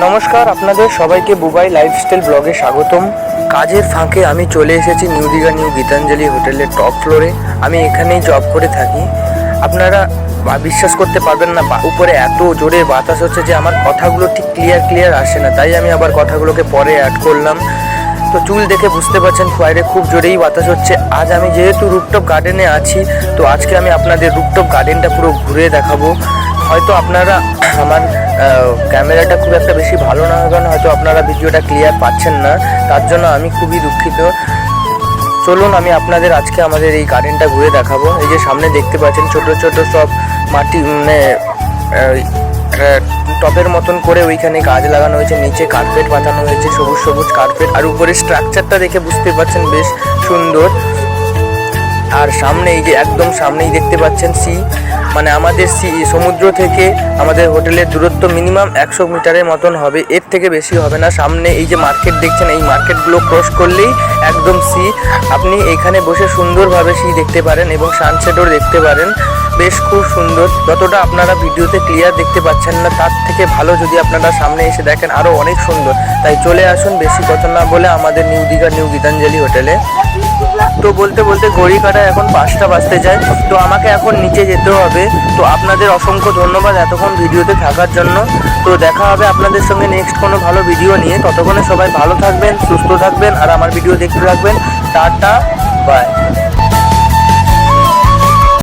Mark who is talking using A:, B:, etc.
A: নমস্কার, আপনাদের সবাইকে বুবাই লাইফস্টাইল ব্লগে স্বাগতম। কাজের ফাঁকে আমি চলে এসেছি নিউ দীঘা, নিউ গীতাঞ্জলি হোটেলের টপ ফ্লোরে। আমি এখানেই জব করে থাকি। আপনারা বিশ্বাস করতে পারবেন না উপরে এত জোরে বাতাস হচ্ছে যে আমার কথাগুলো ঠিক ক্লিয়ার ক্লিয়ার আসে না। তাই আমি আবার কথাগুলোকে পরে অ্যাড করলাম। তো চুল দেখে বুঝতে পারছেন, বাইরে খুব জোরেই বাতাস হচ্ছে। আজ আমি যেহেতু রুপটপ গার্ডেনে আছি, তো আজকে আমি আপনাদের রুপটপ গার্ডেনটা পুরো ঘুরে দেখাবো। হয়তো আপনারা আমার ক্যামেরাটা খুব একটা বেশি ভালো না কারণ হয়তো আপনারা ভিডিওটা ক্লিয়ার পাচ্ছেন না। তার জন্য আমি খুবই দুঃখিত। চলুন, আমি আপনাদের আজকে আমাদের এই গার্ডেনটা ঘুরে দেখাবো। এই যে সামনে দেখতে পাচ্ছেন, ছোট ছোট সব মাটি মানে টবের মতন করে ওইখানে গাছ লাগানো হয়েছে, নিচে কার্পেট পাতানো হয়েছে, সবুজ সবুজ কার্পেট আর উপরে স্ট্রাকচারটা দেখে বুঝতে পারছেন বেশ সুন্দর। আর সামনে এই যে, একদম সামনেই দেখতে পাচ্ছেন সি মানে আমাদের সি সমুদ্র থেকে আমাদের হোটেলের দূরত্ব মিনিমাম একশো মিটারের মতন হবে। এর থেকে বেশি হবে না। সামনে এই যে মার্কেট দেখছেন, এই মার্কেটগুলো ক্রস করলেই একদম সি আপনি এখানে বসে সুন্দরভাবে সি দেখতে পারেন এবং সানসেটও দেখতে পারেন। বেশ খুব সুন্দর। যতটা আপনারা ভিডিওতে ক্লিয়ার দেখতে পাচ্ছেন না, তার থেকে ভালো যদি আপনারা সামনে এসে দেখেন আরও অনেক সুন্দর। তাই চলে আসুন, বেশি কথা না বলে আমাদের নিউ দীঘা, নিউ গীতাঞ্জলি হোটেলে। তো বলতে বলতে ঘড়ি কাটা এখন পাঁচটা বাজতে যায়। তো আমাকে এখন নিচে যেতে হবে। তো আপনাদের অসংখ্য ধন্যবাদ এতক্ষণ ভিডিওতে থাকার জন্য। তো দেখা হবে আপনাদের সঙ্গে নেক্সট কোনো ভালো ভিডিও নিয়ে। ততক্ষণে সবাই ভালো থাকবেন, সুস্থ থাকবেন, আর আমার ভিডিও দেখতে থাকবেন। Tata bye